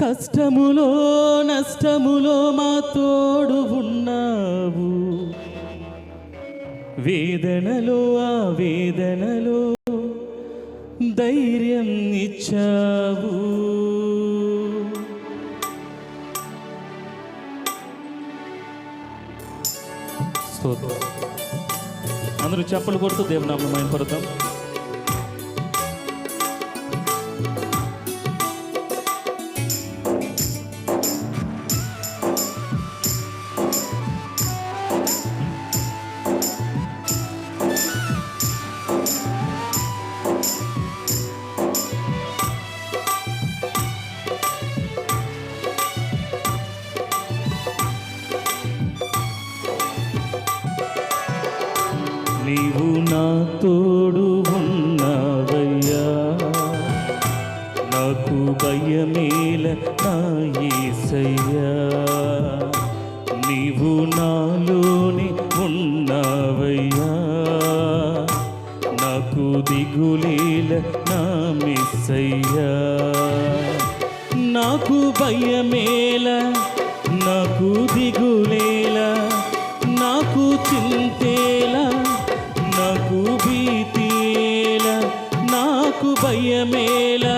కష్టములో నష్టములో మా తోడు ఉన్నావు. వేదనలో ఆ వేదనలో ధైర్యం ఇచ్చావు. అందరూ చెప్పలు కొడుతూ దేవునామం పడతాం నీవు నా తోడు ఉన్నవయ్యా. నాకు భయమేల నాయసయ్యా నీవు నాలోని ఉన్నవయ్యా. నాకు దిగులేల నా మిస్సయ్యా. నాకు భయమేల నాకు దిగులేల నాకు చింతేలా భయమేలా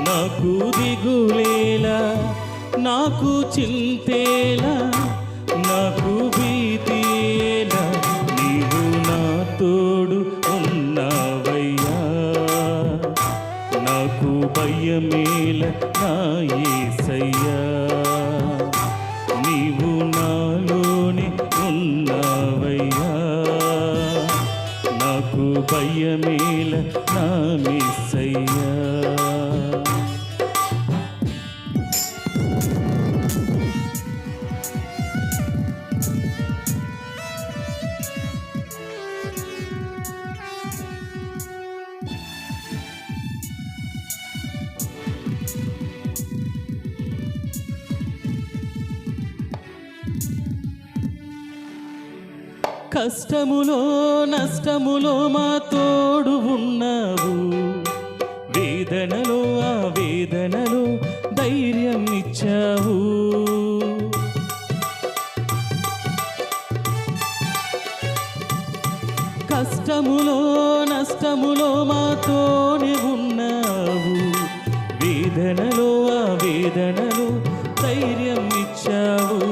నాకు దిగులేలా నాకు చింతేలా నాకు భీతేలా నీవు నా తోడు ఉన్నావయ్యా. నాకు భయమేల నా ఏసయ్యా. భయమేల నా మిస్సయ్యా కష్టములో నష్టములో మా తోడు ఉన్నావు. వేదనలో ఆ వేదనలో ధైర్యం ఇచ్చావు. కష్టములో నష్టములో మాతోనే ఉన్నావు. వేదనలో ఆ వేదనలో ధైర్యం ఇచ్చావు.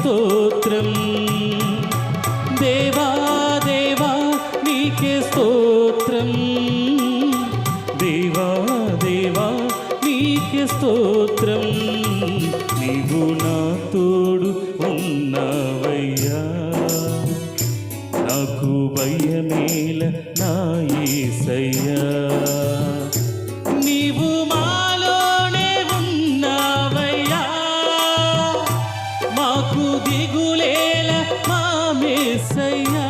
స్తోత్రం. దేవా దేవా నీకే స్తోత్రం. దేవా దేవా నీకే స్తోత్రం. నీవు నా తోడు ఉన్నా దిగులేల మా మేసయ్యా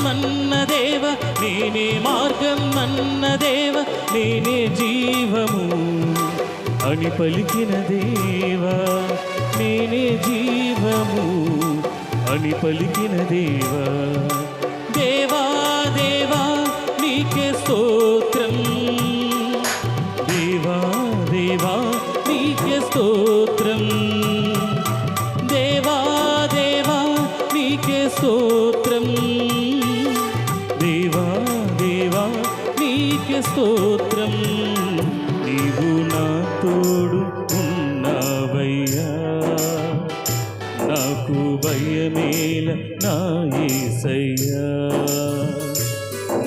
సత్యం అన్న దేవ నేనే మార్గం అన్న దేవ నేనే జీవము అని పలికిన దేవా నేనే జీవము అని పలికిన దేవా. దేవా దేవా నీకే సో స్తోత్రం. నీవు నా తోడు ఉన్నావయ్యా. నాకు భయమేల నా యేసయ్యా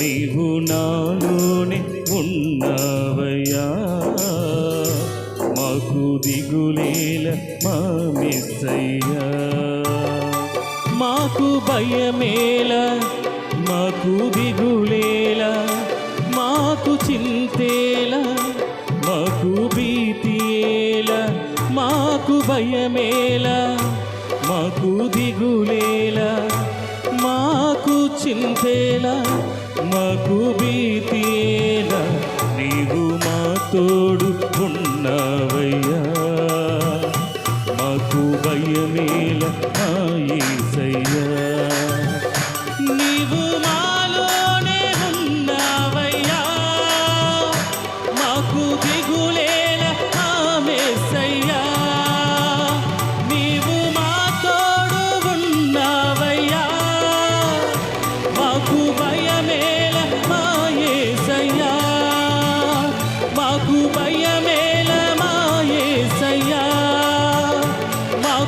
నీవు నాలోనే ఉన్నవయ్యా. మాకు దిగులేల మా మెస్సయ్యా మాకు భయమేల మాకు దిగులేలా చింతేల మాకు భీతియేల మాకు భయమేల మాకు దిగులేల మాకు చింతేల మాకు భీతియేల నీవు మా తోడు ఉన్నవయ్యా. మాకు భయమేల మా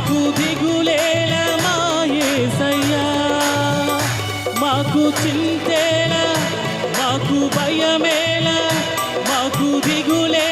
మాకు దిగులేల మాయేసయ్యా మాకు చింతేల మాకు భయమేల మాకు దిగులే